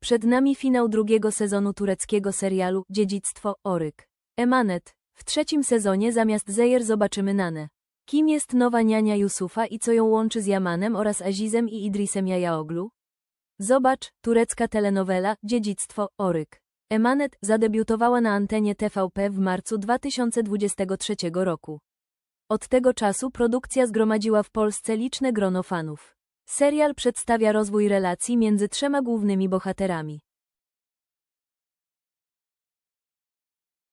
Przed nami finał drugiego sezonu tureckiego serialu Dziedzictwo Oryk. Emanet. W trzecim sezonie zamiast Zejer zobaczymy Nanę. Kim jest nowa niania Yusufa i co ją łączy z Yamanem oraz Azizem i Idrisem Jajaoglu? Zobacz, turecka telenowela Dziedzictwo Oryk. Emanet zadebiutowała na antenie TVP w marcu 2023 roku. Od tego czasu produkcja zgromadziła w Polsce liczne grono fanów. Serial przedstawia rozwój relacji między trzema głównymi bohaterami.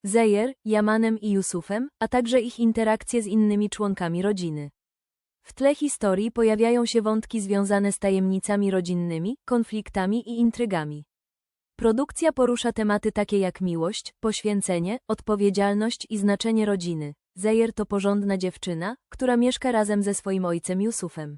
Zejer, Yamanem i Yusufem, a także ich interakcje z innymi członkami rodziny. W tle historii pojawiają się wątki związane z tajemnicami rodzinnymi, konfliktami i intrygami. Produkcja porusza tematy takie jak miłość, poświęcenie, odpowiedzialność i znaczenie rodziny. Zejer to porządna dziewczyna, która mieszka razem ze swoim ojcem Yusufem.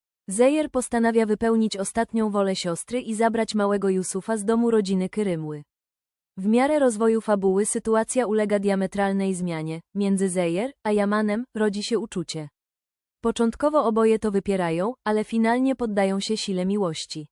Zejer postanawia wypełnić ostatnią wolę siostry i zabrać małego Yusufa z domu rodziny Kyrymły. W miarę rozwoju fabuły sytuacja ulega diametralnej zmianie. Między Zejer a Yamanem rodzi się uczucie. Początkowo oboje to wypierają, ale finalnie poddają się sile miłości.